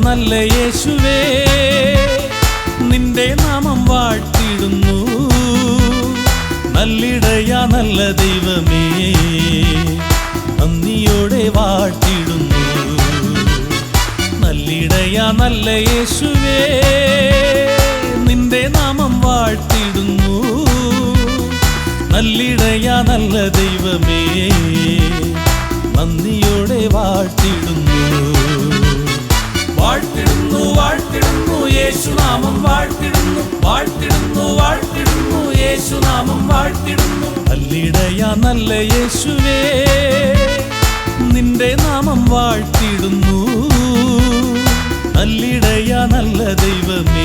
നല്ല യേശുവേ നിന്റെ നാമം വാഴ്ത്തിടുന്നു നല്ലിടയ നല്ല ദൈവമേ നന്ദിയോടെ വാഴ്ത്തിടുന്നു നല്ലിടയ നല്ല യേശുവേ നിന്റെ നാമം വാഴ്ത്തിടുന്നു നല്ലിടയ നല്ല ദൈവമേ നന്ദിയോടെ വാഴ്ത്തിടുന്നു വാഴ്ത്തിടുന്നു വാഴ്ത്തിടുന്നു യേശുനാമം വാഴ്ത്തിടുന്നു. വാഴ്ത്തിടുന്നു വാഴ്ത്തിടുന്നു യേശുനാമം വാഴ്ത്തിടുന്നു. നല്ലിടയ നല്ല യേശുവേ നിന്റെ നാമം വാഴ്ത്തിടുന്നു. നല്ലിടയ നല്ല ദൈവമേ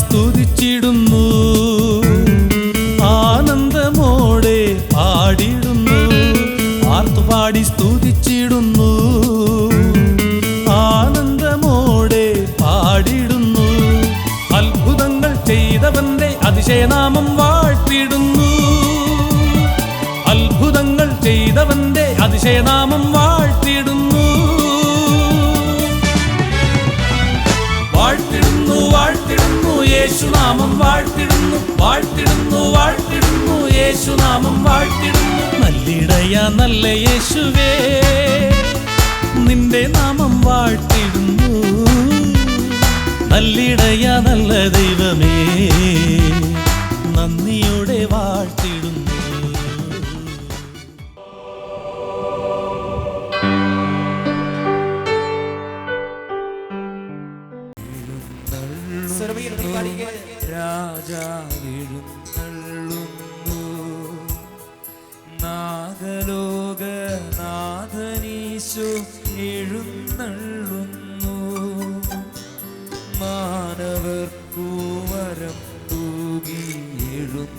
സ്തുതിച്ചിടുന്നു. ആനന്ദമോടെ പാടിടുന്നു ആർത്തുപാടി സ്തുതിച്ചിടുന്നു. ആനന്ദമോടെ പാടിടുന്നു അത്ഭുതങ്ങൾ ചെയ്തവന്റെ അതിശയനാമം വാഴ്ത്തിടുന്നു അത്ഭുതങ്ങൾ ചെയ്തവന്റെ അതിശയനാമം യേശുനാമം വാഴ്ത്തിടുന്നു വാഴ്ത്തിടുന്നു വാഴ്ത്തിടുന്നു. യേശുനാമം വാഴ്ത്തിടുന്നു. നല്ലിടയ നല്ല യേശുവേ നിന്റെ നാമം വാഴ്ത്തിടുന്നു. നല്ലിടയ നല്ല ദൈവമേ നന്ദിയോടെ മാനവർക്കു പൂവരം തൂകി എഴുന്നള്ളുന്നു.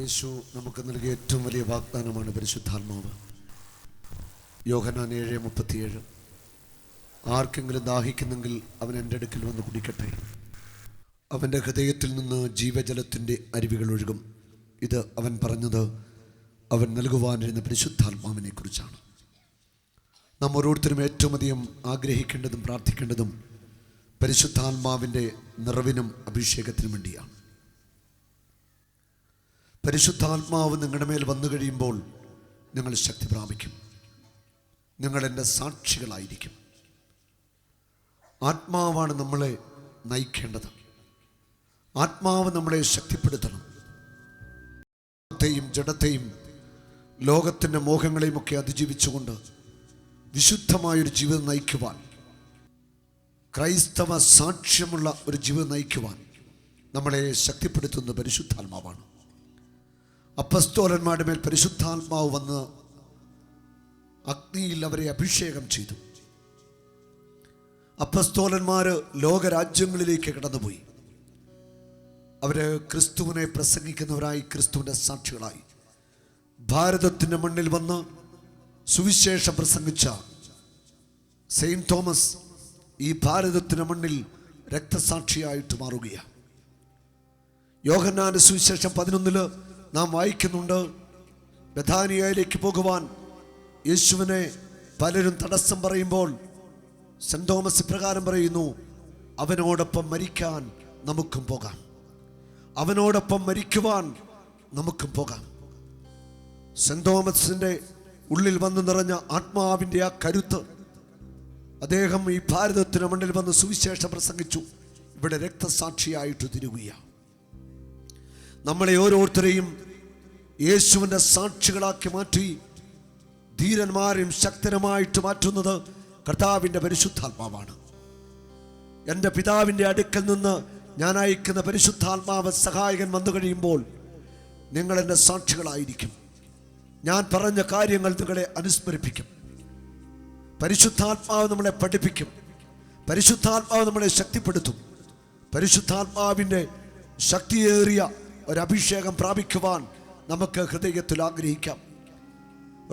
യേശു നമുക്ക് നൽകിയ ഏറ്റവും വലിയ വാഗ്ദാനമാണ് പരിശുദ്ധാത്മാവ്. യോഹനാൻ ഏഴ് മുപ്പത്തിയേഴ്. ആർക്കെങ്കിലും ദാഹിക്കുന്നെങ്കിൽ അവൻ എന്റെ അടുക്കൽ വന്ന് കുടിക്കട്ടെ. അവന്റെ ഹൃദയത്തിൽ നിന്ന് ജീവജലത്തിന്റെ അരുവികൾ ഒഴുകും. ഇത് അവൻ പറഞ്ഞത് അവൻ നൽകുവാനിരുന്ന പരിശുദ്ധാത്മാവിനെ കുറിച്ചാണ് നാം ഓരോരുത്തരും ഏറ്റവും അധികം ആഗ്രഹിക്കേണ്ടതും പ്രാർത്ഥിക്കേണ്ടതും പരിശുദ്ധാത്മാവിന്റെ നിറവിനും അഭിഷേകത്തിനും വേണ്ടിയാണ്. പരിശുദ്ധാത്മാവ് നിങ്ങളുടെ മേൽ വന്നു കഴിയുമ്പോൾ നിങ്ങൾ ശക്തി പ്രാപിക്കും. നിങ്ങൾ സാക്ഷികളായിരിക്കും. ആത്മാവാണ് നമ്മളെ നയിക്കേണ്ടത്. ആത്മാവ് നമ്മളെ ശക്തിപ്പെടുത്തണം. ത്തെയും ജഡത്തെയും ലോകത്തിന്റെ മോഹങ്ങളെയും ഒക്കെ അതിജീവിച്ചുകൊണ്ട് വിശുദ്ധമായൊരു ജീവിതം നയിക്കുവാൻ ക്രൈസ്തവ സാക്ഷ്യമുള്ള ഒരു ജീവിതം നയിക്കുവാൻ നമ്മളെ ശക്തിപ്പെടുത്തുന്ന പരിശുദ്ധാത്മാവാണ്. അപ്പസ്തോലന്മാരുടെ മേൽ പരിശുദ്ധാത്മാവ് വന്ന് അഗ്നിയിൽ അവരെ അഭിഷേകം ചെയ്തു. അപ്പസ്തോലന്മാർ ലോകരാജ്യങ്ങളിലേക്ക് കടന്നുപോയി. അവർ ക്രിസ്തുവിനെ പ്രസംഗിക്കുന്നവരായി ക്രിസ്തുവിന്റെ സാക്ഷികളായി. ഭാരതത്തിന്റെ മണ്ണിൽ വന്ന് സുവിശേഷം പ്രസംഗിച്ച സെയിന്റ് തോമസ് ഈ ഭാരതത്തിന്റെ മണ്ണിൽ രക്തസാക്ഷിയായിട്ട് മാറുകയാണ്. യോഹന്നാന്റെ സുവിശേഷം പതിനൊന്നിൽ നാം വായിക്കുന്നുണ്ട് ബഥാനിയയിലേക്ക് പോകുവാൻ യേശുവിനെ പലരും തടസ്സം പറയുമ്പോൾ സെന്റ് തോമസ് ഇപ്രകാരം പറയുന്നു അവനോടൊപ്പം മരിക്കാൻ നമുക്കും പോകാം. അവനോടൊപ്പം മരിക്കുവാൻ നമുക്കും പോകാം. സെന്റ് തോമസിന്റെ ഉള്ളിൽ വന്ന് നിറഞ്ഞ ആത്മാവിന്റെ ആ കരുത്ത്. അദ്ദേഹം ഈ ഭാരതത്തിന് മണ്ണിൽ വന്ന് സുവിശേഷം പ്രസംഗിച്ചു. ഇവിടെ രക്തസാക്ഷിയായിട്ട് തിരുകുകയാണ്. നമ്മളെ ഓരോരുത്തരെയും യേശുവിന്റെ സാക്ഷികളാക്കി മാറ്റി ധീരന്മാരെയും ശക്തരമായിട്ട് മാറ്റുന്നത് കർത്താവിന്റെ പരിശുദ്ധാത്മാവാണ്. എന്റെ പിതാവിന്റെ അടുക്കൽ നിന്ന് ഞാൻ അയക്കുന്ന പരിശുദ്ധാത്മാവ് സഹായകൻ വന്നു കഴിയുമ്പോൾ നിങ്ങൾ എന്റെ സാക്ഷികളായിരിക്കും. ഞാൻ പറഞ്ഞ കാര്യങ്ങൾ നിങ്ങളെ അനുസ്മരിപ്പിക്കും. പരിശുദ്ധാത്മാവ് നമ്മളെ പഠിപ്പിക്കും. പരിശുദ്ധാത്മാവ് നമ്മളെ ശക്തിപ്പെടുത്തും. പരിശുദ്ധാത്മാവിന്റെ ശക്തിയേറിയ ഒരഭിഷേകം പ്രാപിക്കുവാൻ നമുക്ക് ഹൃദയത്തിൽ ആഗ്രഹിക്കാം.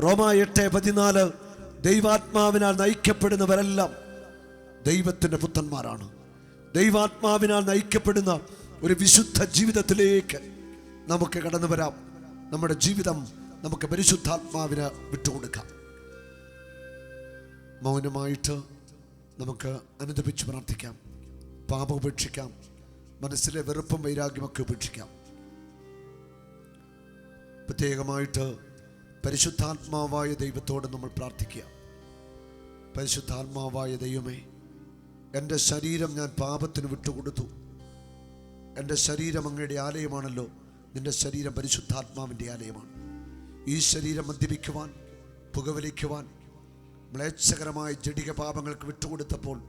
റോമ എട്ട് പതിനാല് ദൈവാത്മാവിനാൽ നയിക്കപ്പെടുന്നവരെല്ലാം ദൈവത്തിന്റെ പുത്രന്മാരാണ്. ദൈവാത്മാവിനാൽ നയിക്കപ്പെടുന്ന ഒരു വിശുദ്ധ ജീവിതത്തിലേക്ക് നമുക്ക് കടന്നു വരാം. നമ്മുടെ ജീവിതം നമുക്ക് പരിശുദ്ധാത്മാവിന് വിട്ടുകൊടുക്കാം. മൗനമായിട്ട് നമുക്ക് അനുദപിച്ച് പ്രാർത്ഥിക്കാം. പാപം ഉപേക്ഷിക്കാം. മനസ്സിലെ വെറുപ്പും വൈരാഗ്യമൊക്കെ ഉപേക്ഷിക്കാം. പ്രത്യേകമായിട്ട് പരിശുദ്ധാത്മാവായ ദൈവത്തോട് നമ്മൾ പ്രാർത്ഥിക്കുക. പരിശുദ്ധാത്മാവായ ദൈവമേ എന്റെ ശരീരം ഞാൻ പാപത്തിന് വിട്ടുകൊടുത്തു. എന്റെ ശരീരം അങ്ങയുടെ ആലയമാണല്ലോ. നിന്റെ ശരീരം പരിശുദ്ധാത്മാവിന്റെ ആലയമാണ്. ഈ ശരീരം മദ്യപിക്കുവാൻ പുകവലിക്കുവാൻ മ്ലേച്ഛകരമായ ജടിക പാപങ്ങൾക്ക് വിട്ടുകൊടുത്തപ്പോൾ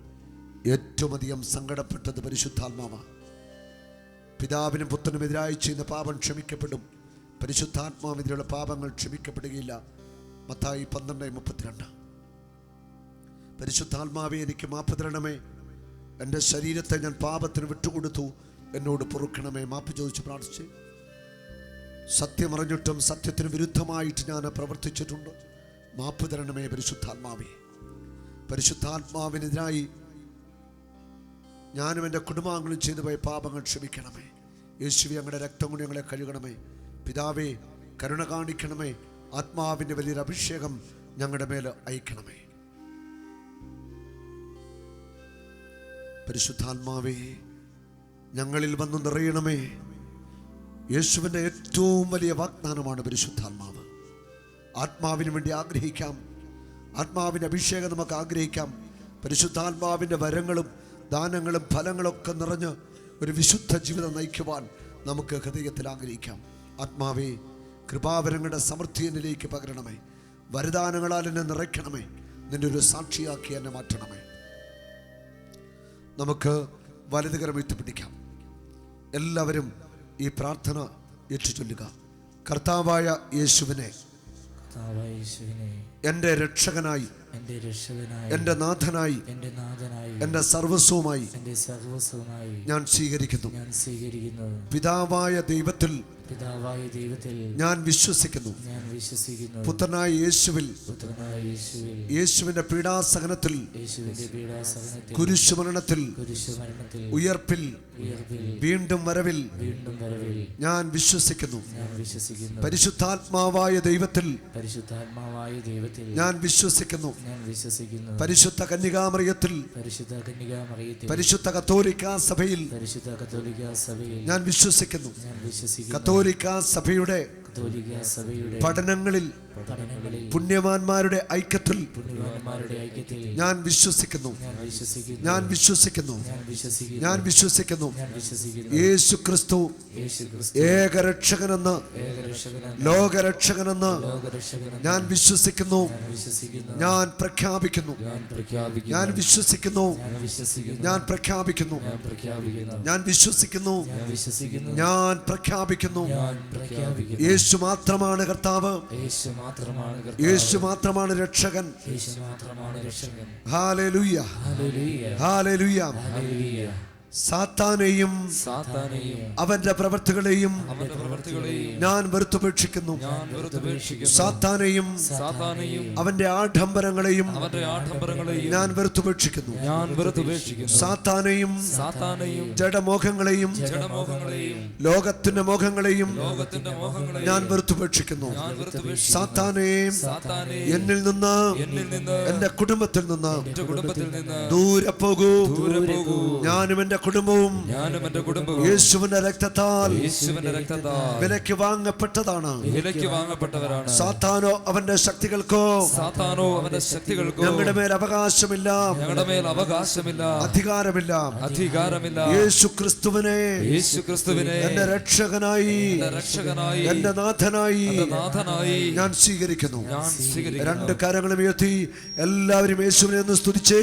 ഏറ്റവും അധികം സങ്കടപ്പെട്ടത് പരിശുദ്ധാത്മാവാണ് പിതാവിനും പുത്രനും എതിരായി ചെയ്യുന്ന പാപം ക്ഷമിക്കപ്പെടും. പരിശുദ്ധാത്മാവിനെതിരെയുള്ള പാപങ്ങൾ ക്ഷമിക്കപ്പെടുകയില്ല. മത്തായി പന്ത്രണ്ട് മുപ്പത്തിരണ്ട്. പരിശുദ്ധാത്മാവെ എനിക്ക് മാപ്പ് തരണമേ. എന്റെ ശരീരത്തെ ഞാൻ പാപത്തിന് വിട്ടുകൊടുത്തു. എന്നോട് പൊറുക്കണമേ. മാപ്പ് ചോദിച്ച് പ്രാർത്ഥിച്ച്. സത്യമറിഞ്ഞിട്ടും സത്യത്തിന് വിരുദ്ധമായിട്ട് ഞാൻ പ്രവർത്തിച്ചിട്ടുണ്ട്. മാപ്പ് തരണമേ പരിശുദ്ധാത്മാവേ. പരിശുദ്ധാത്മാവിനെതിരായി ഞാനും എന്റെ കുടുംബാംഗങ്ങളും ചെയ്തു പോയ പാപങ്ങൾ ക്ഷമിക്കണമേ. യേശുവി ഞങ്ങളുടെ രക്തം കൊണ്ട് ഞങ്ങളെ കഴുകണമേ. പിതാവേ കരുണ കാണിക്കണമേ. ആത്മാവിന്റെ വലിയൊരു അഭിഷേകം ഞങ്ങളുടെ മേൽ അയക്കണമേ. പരിശുദ്ധാത്മാവേ ഞങ്ങളിൽ വന്നു നിറയണമേ. യേശുവിന്റെ ഏറ്റവും വലിയ വാഗ്ദാനമാണ് പരിശുദ്ധാത്മാവ്. ആത്മാവിന് വേണ്ടി ആഗ്രഹിക്കാം. ആത്മാവിന്റെ അഭിഷേകം നമുക്ക് ആഗ്രഹിക്കാം. പരിശുദ്ധാത്മാവിന്റെ വരങ്ങളും ദാനങ്ങളും ഫലങ്ങളൊക്കെ നിറഞ്ഞ് ഒരു വിശുദ്ധ ജീവിതം നയിക്കുവാൻ നമുക്ക് ഹൃദയത്തിൽ ആഗ്രഹിക്കാം. ആത്മാവേ കൃപാവരങ്ങളുടെ സമൃദ്ധി എന്നിലേക്ക് പകരണമേ. വരദാനങ്ങളാൽ എന്നെ നിറയ്ക്കണമേ. നിന്റെ ഒരു സാക്ഷിയാക്കി എന്നെ മാറ്റണമേ. നമുക്ക് വലതുകരം എത്തിപ്പിടിക്കാം എല്ലാവരും ഈ പ്രാർത്ഥന ഏറ്റുചൊല്ലുക. കർത്താവായ യേശുവിനെ എന്റെ രക്ഷകനായി എന്റെ രക്ഷകനായി എന്റെ നാഥനായി എന്റെ നാഥനായി എന്റെ സർവസ്വമായി എന്റെ സർവസ്വമായി ഞാൻ സ്വീകരിക്കുന്നു. ഞാൻ സ്വീകരിക്കുന്നു. പിതാവായ ദൈവത്തിൽ പിതാവായ ദൈവത്തിൽ ഞാൻ വിശ്വസിക്കുന്നു. ഞാൻ വിശ്വസിക്കുന്നു. പുത്രനായ യേശുവിൽ പുത്രനായ യേശുവിൽ യേശുവിന്റെ പീഡാസഹനത്തിൽ യേശുവിന്റെ പീഡാസഹനത്തിൽ കുരിശുമരണത്തിൽ കുരിശുമരണത്തിൽ ഉയർപ്പിൽ ഉയർപ്പിൽ വീണ്ടും വരവിൽ വീണ്ടും വരവിൽ ഞാൻ വിശ്വസിക്കുന്നു. ഞാൻ വിശ്വസിക്കുന്നു. പരിശുദ്ധാത്മാവായ ദൈവത്തിൽ പരിശുദ്ധാത്മാവായ ദൈവത്തിൽ ഞാൻ വിശ്വസിക്കുന്നു. ഞാൻ വിശ്വസിക്കുന്നു. പരിശുദ്ധ കന്യകാമറിയത്തിൽ പരിശുദ്ധ കന്യകാമറിയത്തിൽ പരിശുദ്ധ കത്തോലിക്ക സഭയിൽ പരിശുദ്ധ കത്തോലിക്ക സഭയിൽ ഞാൻ വിശ്വസിക്കുന്നു. ഞാൻ വിശ്വസിക്കുന്നു. കത്തോലിക്ക സഭയുടെ പഠനങ്ങളിൽ പുണ്യവാന്മാരുടെ ഐക്യത്തിൽ ഞാൻ വിശ്വസിക്കുന്നു ഞാൻ വിശ്വസിക്കുന്നു ഞാൻ വിശ്വസിക്കുന്നു യേശു ക്രിസ്തു ഏകരക്ഷകനെന്ന് ലോകരക്ഷകനെന്ന് ഞാൻ വിശ്വസിക്കുന്നു ഞാൻ പ്രഖ്യാപിക്കുന്നു ഞാൻ വിശ്വസിക്കുന്നു ഞാൻ പ്രഖ്യാപിക്കുന്നു ഞാൻ വിശ്വസിക്കുന്നു ഞാൻ പ്രഖ്യാപിക്കുന്നു ഞാൻ പ്രഖ്യാപിക്കുന്നു യേശു മാത്രമാണ് കർത്താവ് യേശു മാത്രമാണ് രക്ഷകൻ. യേശു മാത്രമാണ് രക്ഷകൻ. ഹാലലുയ്യ ഹാലലുയ്യ സാത്താനെയും സാത്താനെയും അവന്റെ പ്രവർത്തികളെയും ഞാൻ വെറുത്തുപേക്ഷിക്കുന്നു. സാത്താനെയും സാത്താനെയും അവന്റെ ആഡംബരങ്ങളെയും ആഡംബരങ്ങളെയും ഞാൻ വെറുത്തുപേക്ഷിക്കുന്നു. സാത്താനെയും സാത്താനെയും ജഡമോഹങ്ങളെയും ലോകത്തിന്റെ മോഹങ്ങളെയും ലോകത്തിന്റെ മോഹങ്ങളെയും ഞാൻ വെറുത്തുപേക്ഷിക്കുന്നു. സാത്താനെ എന്നിൽ നിന്ന് എന്നിൽ നിന്ന് എന്റെ കുടുംബത്തിൽ നിന്ന് എന്റെ കുടുംബത്തിൽ നിന്ന് ദൂരെ പോകൂ. ദൂരെ പോകൂ. ഞാനും എന്റെ കുടുംബവും ഞാനും എന്റെ കുടുംബവും യേശുവിന്റെ രക്തത്താൽ യേശുവിന്റെ രക്തത്താൽ വിലയ്ക്ക് വാങ്ങപ്പെട്ടതാണ്. വിലയ്ക്ക് വാങ്ങപ്പെട്ടവരാണ്. സാത്താനോ അവന്റെ ശക്തികൾക്കോ സാത്താനോ അവന്റെ ശക്തികൾക്കോ ഞങ്ങളുടെ മേൽ അവകാശമില്ല. ഞങ്ങളുടെ മേൽ അവകാശമില്ല. അധികാരമില്ല. അധികാരമില്ല. യേശു ക്രിസ്തുവിനെ യേശു ക്രിസ്തുവിനെ എന്റെ രക്ഷകനായി രക്ഷകനായി എന്റെ നാഥനായി നാഥനായി ഞാൻ സ്വീകരിക്കുന്നു. രണ്ട് കരങ്ങളും ഉയർത്തി എല്ലാവരും യേശുവിനെ ഒന്ന് സ്തുതിച്ചേ.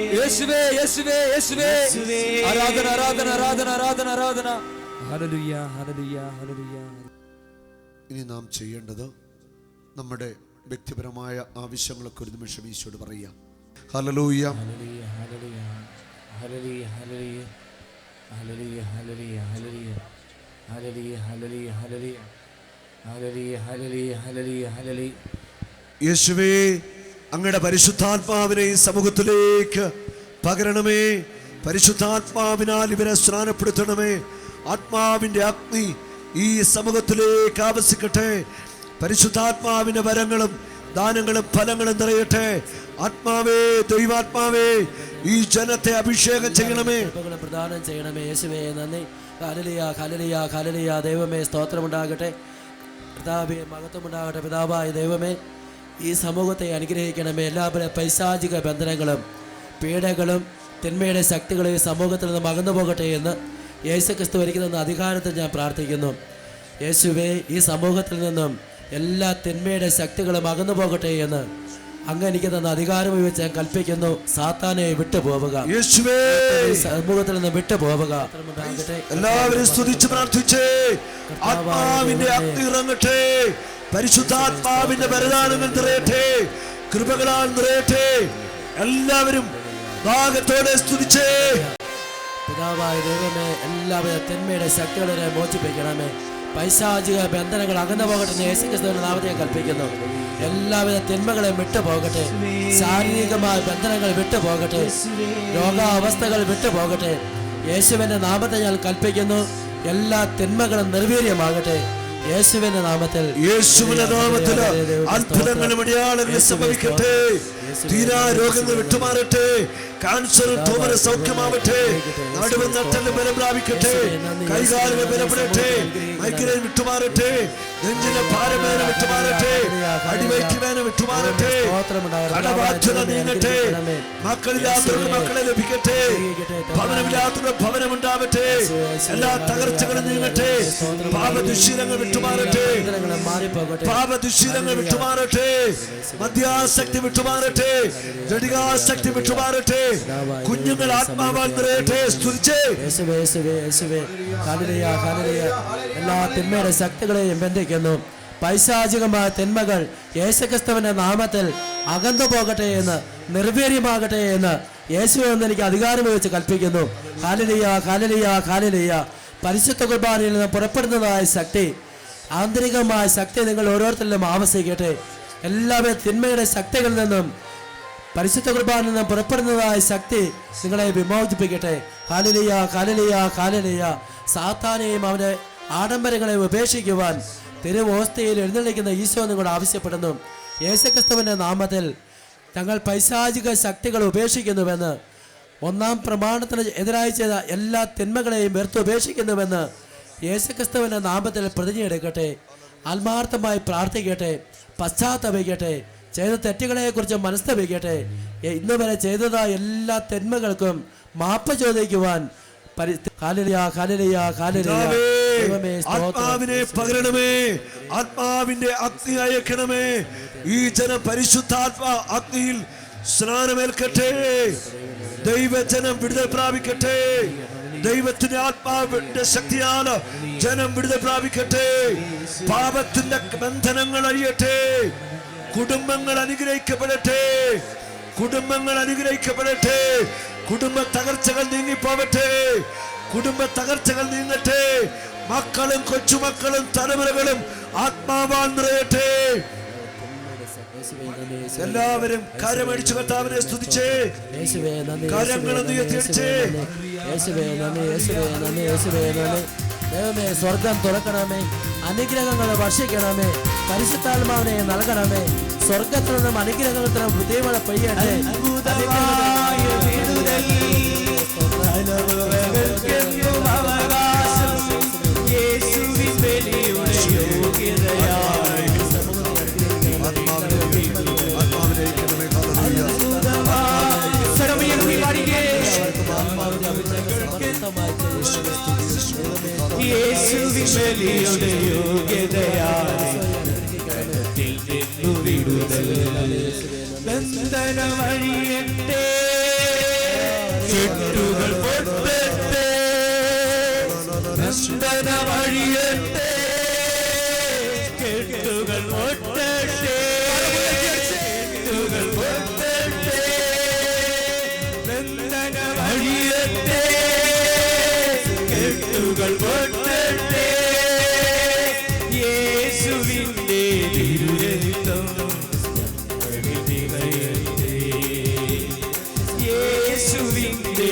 യേശുവേ യേശുവേ യേശുവേ. ആരാധന ആരാധന ആരാധന ആരാധന ആരാധന. ഹല്ലേലൂയ ഹല്ലേലൂയ ഹല്ലേലൂയ. ഇനി നാം ചെയ്യേണ്ടത് നമ്മുടെ വ്യക്തിപരമായ ആവശ്യങ്ങളൊക്കെ ഒരു നിമിഷം ഈശോട് പറയാം ഹലലൂയ ഹല്ലേലൂയ hallelujah. Hallelujah hallelujah hallelujah. Hallelujah hallelujah hallelujah. Hallelujah hallelujah hallelujah hallelujah. യേശുവേ അങ്ങയുടെ പരിശുദ്ധാത്മാവിനെ ഈ സമൂഹത്തിലേക്ക് പകരണമേ പരിശുദ്ധാത്മാവിനാൽ ഇവരെ സ്നാനപ്പെടുത്തണമേ. ആത്മാവിന്റെ അഗ്നി ഈ സമൂഹത്തിലേക്ക് ആവസിക്കട്ടെ പരിശുദ്ധാത്മാവിന്റെ വരങ്ങളും ദാനങ്ങളും ഫലങ്ങളും നിറയട്ടെ. ആത്മാവേ ദൈവാത്മാവേ ഈ ജനത്തെ അഭിഷേകം ചെയ്യണമേ. പ്രദാനം ചെയ്യണമേ. യേശുവേ നന്ദി. കാലലിയ കാലലിയ കാലലിയ ദൈവമേ സ്തോത്രമുണ്ടാകട്ടെ. പിതാവേ മഹത്വമുണ്ടാകട്ടെ. പിതാവായ ദൈവമേ ഈ സമൂഹത്തെ അനുഗ്രഹിക്കണമേ. എല്ലാവരും പൈശാചിക ബന്ധനങ്ങളും പീഡകളും തിന്മയുടെ ശക്തികളും ഈ സമൂഹത്തിൽ നിന്ന് മകന്നു പോകട്ടെ എന്ന് യേശു ക്രിസ്തു ഒരിക്കുന്ന അധികാരത്തിൽ ഞാൻ പ്രാർത്ഥിക്കുന്നു. യേശുവേ ഈ സമൂഹത്തിൽ നിന്നും എല്ലാ തിന്മയുടെ ശക്തികളും അകന്നു പോകട്ടെ എന്ന് അങ്ങ് എനിക്ക് തന്ന അധികാരം വെച്ച് ഞാൻ കൽപ്പിക്കുന്നു. സാത്താനെ വിട്ടുപോവുക. സമൂഹത്തിൽ നിന്ന് വിട്ടു പോവുക എല്ലാവരും സ്തുതിച്ച് പ്രാർത്ഥിച്ചേ. ആത്മാവിന്റെ അഗ്നി ഇറങ്ങട്ടെ. പരിശുദ്ധാത്മാവിന്റെ വരദാനങ്ങൾ നിറയട്ടെ. കൃപകളാൽ നിറയട്ടെ. എല്ലാവരും ഭാഗത്തോടെ സ്തുതിച്ചേ. പിതാവായ ദൈവമേ എല്ലാവിധ തിന്മയുടെ ശക്തികളെ മോചിപ്പിക്കണമേ. പൈശാചിക ബന്ധനങ്ങൾ അകന്നു പോകട്ടെ യേശുക്രിസ്തുവിന്റെ നാമത്തെ ഞാൻ കൽപ്പിക്കുന്നു. എല്ലാവിധ തിന്മകളെയും വിട്ടു പോകട്ടെ ശാരീരികമായ ബന്ധനങ്ങൾ വിട്ടു പോകട്ടെ രോഗാവസ്ഥകൾ വിട്ടു പോകട്ടെ യേശുവിന്റെ നാമത്തെ ഞാൻ കൽപ്പിക്കുന്നു. എല്ലാ തിന്മകളും നിർവീര്യമാകട്ടെ. യേശുവിന്റെ നാമത്തിൽ. യേശുവിന്റെ നാമത്തിൽ അത്ഭുതങ്ങളും സംഭവിക്കട്ടെ. തീരാ രോഗങ്ങൾ വിട്ടുമാറട്ടെ കാൻസർ ട്യൂമർ സൗഖ്യമാവട്ടെ നടുവ് നട്ടൽ ബലം പ്രാപിക്കട്ടെ കൈകാലുകൾ ബലപ്പെടട്ടെ മൈഗ്രൈൻ വിട്ടുമാറട്ടെ നെഞ്ചിലെ ഭാരവേദന വിട്ടുമാറട്ടെ അടിവയറ്റുവേദന വിട്ടുമാറട്ടെ കടബാധ്യത നീങ്ങട്ടെ മക്കളില്ലാത്തവർക്ക് മക്കളെ ലഭിക്കട്ടെ ഭവനമില്ലാത്തവർക്ക് ഭവനമുണ്ടാവട്ടെ എല്ലാ തകർച്ചകളും നീങ്ങട്ടെ പാപദുശീലങ്ങൾ വിട്ടുമാറട്ടെ പാപദുശീലങ്ങൾ വിട്ടുമാറട്ടെ മദ്യാസക്തി വിട്ടുമാറട്ടെ ജടികാസക്തി വിട്ടുമാറട്ടെ. കുഞ്ഞുങ്ങൾ ആത്മാവാൽ നിറയട്ടെ. എല്ലാ തിന്മയുടെ ശക്തികളെയും ബന്ധിക്കുന്നു. പൈശാചികമായ തിന്മകൾ യേശുക്രിസ്തുവിന്റെ നാമത്തിൽ അകന്നു പോകട്ടെ എന്ന് നിർവീര്യമാകട്ടെ എന്ന് യേശു എന്ന് എനിക്ക് അധികാരം വെച്ച് കൽപ്പിക്കുന്നു. കാലലിയ കാലലിയ കാലലിയ പരിശുദ്ധ കുർബാനയിൽ നിന്ന് പുറപ്പെടുന്നതായ ശക്തി ആന്തരികമായ ശക്തി നിങ്ങൾ ഓരോരുത്തരിലും ആവശ്യിക്കട്ടെ എല്ലാവരും തിന്മയുടെ ശക്തികളിൽ നിന്നും പരിശുദ്ധ കുർബാനിൽ നിന്ന് പുറപ്പെടുന്നതായ ശക്തി നിങ്ങളെ വിമോചിപ്പിക്കട്ടെ. കാലലിയ കാലലിയ കാലലിയ സാത്താനെയും അവന്റെ ആഡംബരങ്ങളെ ഉപേക്ഷിക്കുവാൻ തിരുവോസ്തയിൽ എഴുന്നള്ളിക്കുന്ന ഈശോ നിങ്ങളോട് ആവശ്യപ്പെടുന്നു. യേശുക്രിസ്തുവിന്റെ നാമത്തിൽ തങ്ങൾ പൈശാചിക ശക്തികൾ ഉപേക്ഷിക്കുന്നുവെന്ന് ഒന്നാം പ്രമാണത്തിന് എതിരായി ചെയ്ത എല്ലാ തിന്മകളെയും വെറുത്ത് ഉപേക്ഷിക്കുന്നുവെന്ന് യേശുക്രിസ്തുവിന്റെ നാമത്തിൽ പ്രതിജ്ഞയെടുക്കട്ടെ. ആത്മാർത്ഥമായി പ്രാർത്ഥിക്കട്ടെ പശ്ചാത്തപിക്കട്ടെ ചെയ്ത തെറ്റുകളെക്കുറിച്ച് മനസ്തപിക്കട്ടെ. ഇന്ന് വരെ ചെയ്തതായ എല്ലാ തെന്മകൾക്കും മാപ്പ് ചോദിക്കുവാൻ ആത്മാവിനെ പകരണമേ. ആത്മാവിന്റെ അഗ്നി അയക്കണമേ. ഈ ജന പരിശുദ്ധാത്മാ അഗ്നിയിൽ സ്നാനമേൽക്കട്ടെ. ദൈവജനം വിടുതൽ പ്രാപിക്കട്ടെ. ദൈവത്തിന്റെ ആത്മാവിന്റെ ശക്തിയാൽ ജനം വിടുതൽ പ്രാപിക്കട്ടെ. പാപത്തിന്റെ ബന്ധനങ്ങൾ അഴിയട്ടെ. കുടുംബങ്ങൾ അനുഗ്രഹിക്കപ്പെടട്ടെ. കുടുംബങ്ങൾ അനുഗ്രഹിക്കപ്പെടട്ടെ. കുടുംബ തകർച്ചകൾ നീങ്ങിപ്പോവട്ടെ. കുടുംബ തകർച്ചകൾ നീങ്ങട്ടെ. മക്കളും കൊച്ചുമക്കളും തലമുറകളും ആത്മാവാൻ നിറയട്ടെ. എല്ലാവരും കരമടിച്ചു കർത്താവിനെ സ്തുതിച്ചേ. കരങ്ങളെ നന്ദി, യേശുവേ നന്ദി യേശുവേ നന്ദി യേശുവേ നന്ദി. ദൈവമേ സ്വർഗം തുറക്കണമേ അനുഗ്രഹങ്ങൾ വർഷിക്കണമേ പരിശുദ്ധാത്മാവിനെ നൽകണമേ സ്വർഗത്തിൽ നിന്നും അനുഗ്രഹങ്ങൾ തരം ഹൃദയങ്ങളെ പെയ്യണേ വിടുതൽ ബന്ധന വഴിയട്ടെ കെട്ടുകൾ വഴിയട്ടെ കെട്ടുകൾ പൊട്ടട്ടെ കെട്ടുകൾ പൊട്ടട്ടെ യേശുവിന്റെ തിരുരക്തം. യേശുവിന്റെ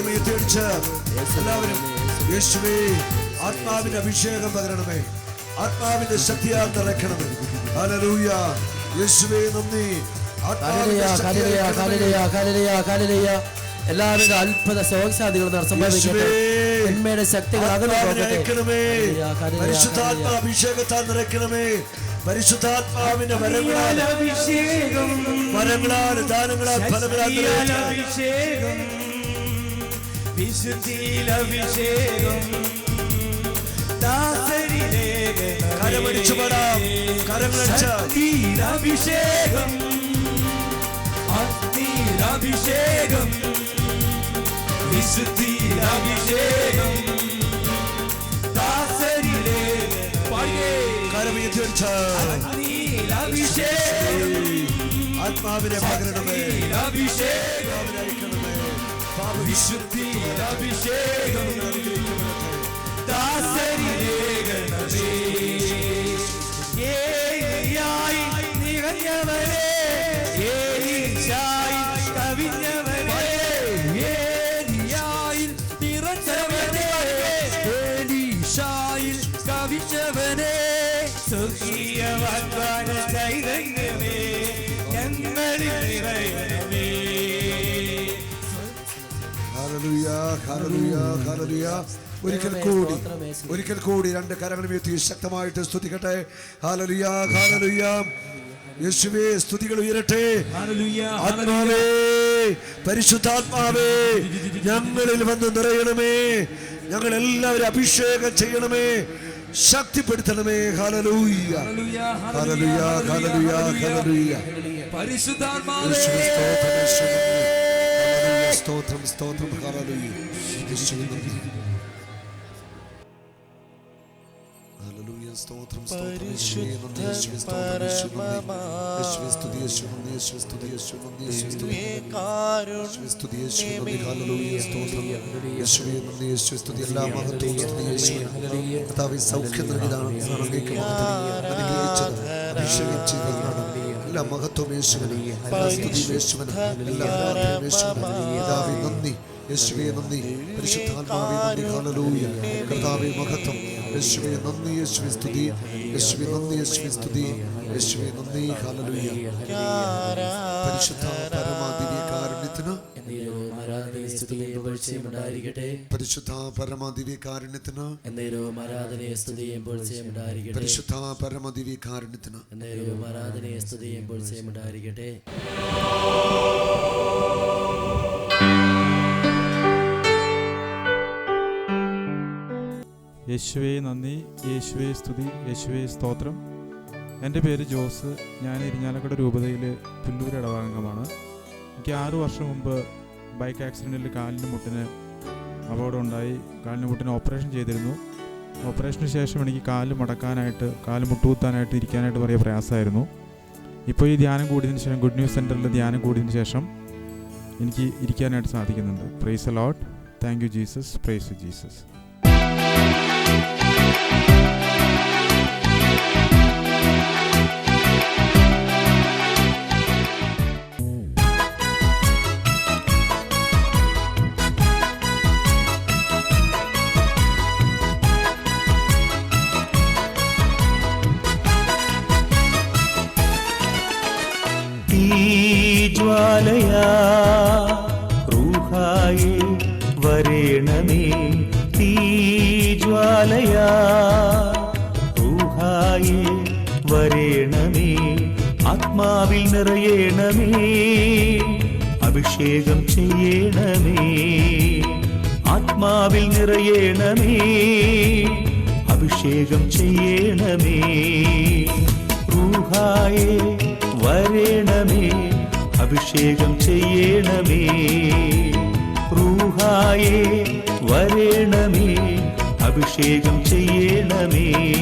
കരമീത്തടിച്ച് എല്ലാവരും യേശുവേ ആത്മാവിന്റെ അഭിഷേകം പകരണമേ. ആത്മാവിന്റെ ശക്തിയാൽ നിറയ്ക്കണമേ ഹല്ലേലൂയ. യേശുവേ നന്ദി. കാലിലയ, ആത്മാവിന്റെ കാലിലയ, ശക്തിയാൽ കാലിലയ, കാലിലയ, കാലിലയ. എല്ലാവിധ അത്ഭുത സൗഖ്യാദികളും സംഭവിക്കട്ടെ യേശുവേ, ശക്തികൾ പരിശുദ്ധാത്മ. അഭിഷേകത്താൽ നിറയ്ക്കണമേ. പരിശുദ്ധാത്മാവിന്റെ വരങ്ങളാൽ അഭിഷേകം. വരങ്ങളാൽ ദാനങ്ങളാൽ ഫലങ്ങളാൽ നിറയ്ക്കണമേ. അഭിഷേകം വിശുദ്ധിയിൽ അഭിഷേകം. കരമടിച്ചു പാടാം കരങ്ങളടിച്ച് അഭിഷേകം. അഗ്നിയിലഭിഷേകം വിശുദ്ധിയിലഭിഷേകം ദാസരിലെ പാടിയേ. കരമീത്തടിച്ച് അഭിഷേകം. ആത്മാവിനെ പകരണമേ. അഭിഷേകം. ആത്മാവിനെ അയക്കണമേ വിശുദ്ധിയിലഭിഷേകം നിറഞ്ഞവരെ ഏലീശായി കവിഞ്ഞവരെ ഏലിയായി നിറഞ്ഞവരെ ഏലീശായിൽ കവിഞ്ഞവനെ സ്വർഗീയ വാഗ്ദാന ചൈതന്യമേ ഞങ്ങളിൽ നിറയണമേ. ഒരിക്കൽ കൂടി ഒരിക്കൽ കൂടി രണ്ട് കരങ്ങളും എത്തി ശക്തമായിട്ട് സ്തുതിക്കട്ടെ. ഹാലലുയ ഹാലലുയ യേശുവേ സ്തുതികൾ ഉയരട്ടെ. ആത്മാവേ പരിശുദ്ധാത്മാവേ ഞങ്ങളിൽ വന്ന് നിറയണമേ. ഞങ്ങൾ എല്ലാവരും അഭിഷേകം ചെയ്യണമേ. ശക്തിപ്പെടുത്തണമേ. ഹാലലൂയ ഹാലലുയ ഹാലലുയ ഹാലലുയ പരിശുദ്ധാത്മാവേ. സ്തോത്രം സ്തോത്രം ഹല്ലേലൂയ. ഹല്ലേലൂയ, സ്തോത്രം സ്തോത്രം. എല്ലാ മഹത്വവും സൗഖ്യം നൽകിയതാണ് അനുഗ്രഹിച്ചത് അഭിഷേകം ചെയ്തതാണ് എല്ലാ മഹത്വം യേശുവിനെ നന്ദി. യേശുവേ നന്ദി. പരിശുദ്ധാത്മാവേ നന്ദി. കർത്താവേ മഹത്വം. യേശുവേ നന്ദി. യേശുവേ സ്തുതി. യേശുവേ നന്ദി. യേശുവേ സ്തുതി. യേശുവേ നന്ദി. ഹല്ലേലൂയ. പരിശുദ്ധ പരമാദിവ്യ കാരുണ്യത്തിന് സ്തുതിയും പുകഴ്ചയും ഉണ്ടായിരിക്കട്ടെ. പരിശുദ്ധ പരമാദിവ്യ കാരുണ്യത്തിന് എന്നേരവും ആരാധനയും സ്തുതിയും പുകഴ്ചയും ഉണ്ടായിരിക്കട്ടെ. പരിശുദ്ധ പരമദിവ്യ കാരുണ്യത്തിന് എന്നേരവും ആരാധനയും സ്തുതിയും പുകഴ്ചയും ഉണ്ടായിരിക്കട്ടെ. യേശുവേ നന്ദി. യേശുവേ സ്തുതി. യേശുവേ സ്തോത്രം. എന്റെ പേര് ജോസ്. ഞാൻ ഇരിഞ്ഞാലക്കട രൂപതയിൽ പുല്ലൂർ ഇടവാംഗമാണ് എനിക്ക് ആറു വർഷം മുമ്പ് ബൈക്ക് ആക്സിഡന്റിൽ കാലിന് മുട്ടിന് അപകടമുണ്ടായി. കാലിന് മുട്ടിന് ഓപ്പറേഷൻ ചെയ്തിരുന്നു. ഓപ്പറേഷന് ശേഷം എനിക്ക് കാൽ മടക്കാനായിട്ട് കാൽ മുട്ടുകുത്താനായിട്ട് ഇരിക്കാനായിട്ട് വലിയ പ്രയാസമായിരുന്നു. ഇപ്പോൾ ഈ ധ്യാനം കൂടിയതിന് ശേഷം ഗുഡ് ന്യൂസ് സെന്ററിൽ ധ്യാനം കൂടിയതിന് ശേഷം എനിക്ക് ഇരിക്കാനായിട്ട് സാധിക്കുന്നുണ്ട്. Praise a lot thank you Jesus praise Jesus ആത്മാവിൽ നിറയേണമേ. അഭിഷേകം ചെയ്യണമേ. ആത്മാവിൽ നിറയേണമേ. അഭിഷേകം ചെയ്യണമേ. റൂഹായേ വരേണമേ. അഭിഷേകം ചെയ്യണമേ. റൂഹായേ വരേണമേ. അഭിഷേകം ചെയ്യണമേ.